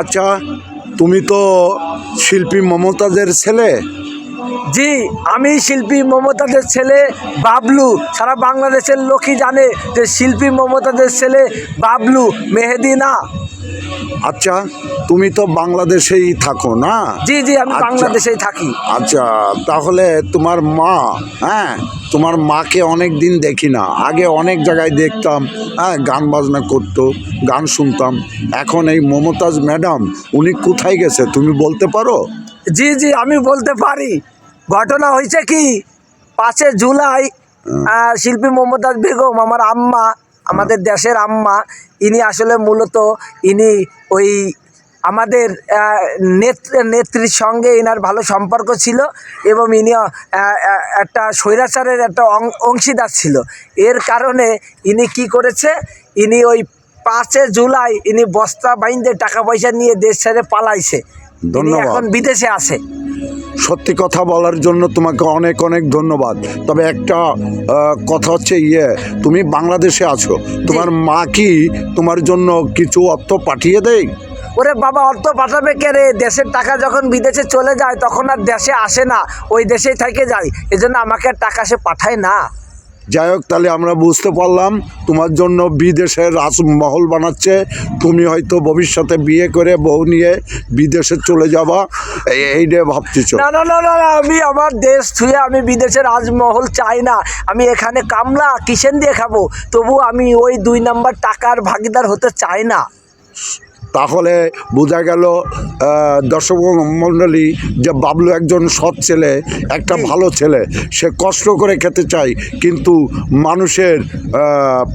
আচ্ছা তুমি তো শিল্পী মমতাজের ছেলে। জি, আমি শিল্পী মমতাদের ছেলে বাবলু। সারা বাংলাদেশের লোকই জানে যে শিল্পী মমতাদের ছেলে বাবলু, মেহেদি না। আচ্ছা তুমি তো বাংলাদেশেই থাকো না? জি জি আমি আচ্ছা। বাংলাদেশেই থাকি। আচ্ছা তাহলে তোমার মা হ্যাঁ তোমার মাকে অনেক দিন দেখি না। আগে অনেক জায়গায় দেখতাম হ্যাঁ গান বাজনা করতো গান শুনতাম। এখন এই মমতাজ ম্যাডাম উনি কোথায় গেছে তুমি বলতে পারো? জি জি আমি বলতে পারি। ঘটনা হয়েছে কি? পাঁচে জুলাই শিল্পী মমতাজ বেগম আমার আম্মা আমাদের দেশের আম্মা, ইনি আসলে মূলত ইনি ওই আমাদের নেত্রীর সঙ্গে ইনার ভালো সম্পর্ক ছিল এবং ইনি একটা স্বৈরাচারের একটা অংশীদার ছিল। এর কারণে ইনি কি করেছে? ইনি ওই পাঁচে জুলাই ইনি বস্তা বাইন্দে টাকা পয়সা নিয়ে দেশ ছেড়ে পালাইছে। ধন্যবাদ। এখন বিদেশে আছে। সত্যি কথা বলার জন্য তোমাকে অনেক অনেক ধন্যবাদ। তবে একটা কথা হচ্ছে ইয়ে তুমি বাংলাদেশে আছো। তোমার মা কি তোমার জন্য কিছু অর্থ পাঠিয়ে দেয়? ওরে বাবা অর্থ পাঠাবে কে রে? দেশের টাকা যখন বিদেশে চলে যায় তখন আর দেশে আসে না। ওই দেশেই থেকে যায়। এজন্য আমাকে আর টাকা সে পাঠায় না। যাই হোক তাহলে আমরা বুঝতে পারলাম তোমার জন্য বিদেশের রাজমহল বানাচ্ছে। তুমি হয়তো ভবিষ্যতে বিয়ে করে বউ নিয়ে বিদেশে চলে যাবা। এই- নিয়ে ভাবতেছ? না না না না, আমি আমার দেশ ছুঁয়ে আমি বিদেশে রাজমহল চাই না। আমি এখানে কামলা কিসেন দিয়ে খাব? তবু আমি ওই দুই নাম্বার টাকার ভাগিদার হতে চাই না। তাহলে বোঝা গেল দর্শক মণ্ডলী যে বাবলু একজন সৎ ছেলে একটা ভালো ছেলে সে কষ্ট করে খেতে চায় কিন্তু মানুষের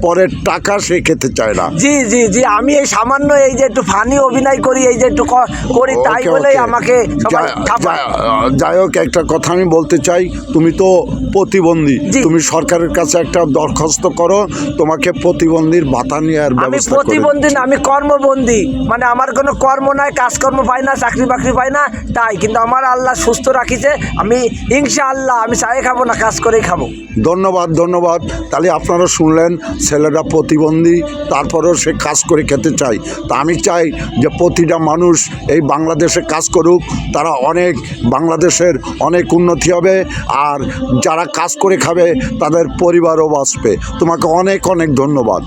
পরের টাকা সে খেতে চায় না। জি জি জি আমি এই সামান্য এই যে একটু ফানি অভিনয় করি এই যে একটু করি তাই বলেই আমাকে যাই হোক একটা কথা আমি বলতে চাই তুমি তো প্রতিবন্ধী। তুমি সরকারের কাছে একটা দরখাস্ত করো তোমাকে প্রতিবন্ধীর ভাতা নিয়ে আর আমি ব্যবস্থা প্রতিবন্ধী না আমি কর্মবন্দী মানে আমার কোনো কর্ম নাই, কাজকর্ম পাই না, চাকরি বাকরি পাই না, তাই। কিন্তু আমার আল্লাহ সুস্থ রাখিছে, আমি ইনশা আল্লাহ আমি চাই খাব না, কাজ করেই খাব। ধন্যবাদ ধন্যবাদ। তাহলে আপনারা শুনলেন, ছেলেরা প্রতিবন্ধী, তারপরেও সে কাজ করে খেতে চায়। তা আমি চাই যে প্রতিটা মানুষ এই বাংলাদেশে কাজ করুক, তারা অনেক বাংলাদেশের অনেক উন্নতি হবে, আর যারা কাজ করে খাবে, তাদের পরিবারও বাঁচবে। তোমাকে অনেক অনেক ধন্যবাদ।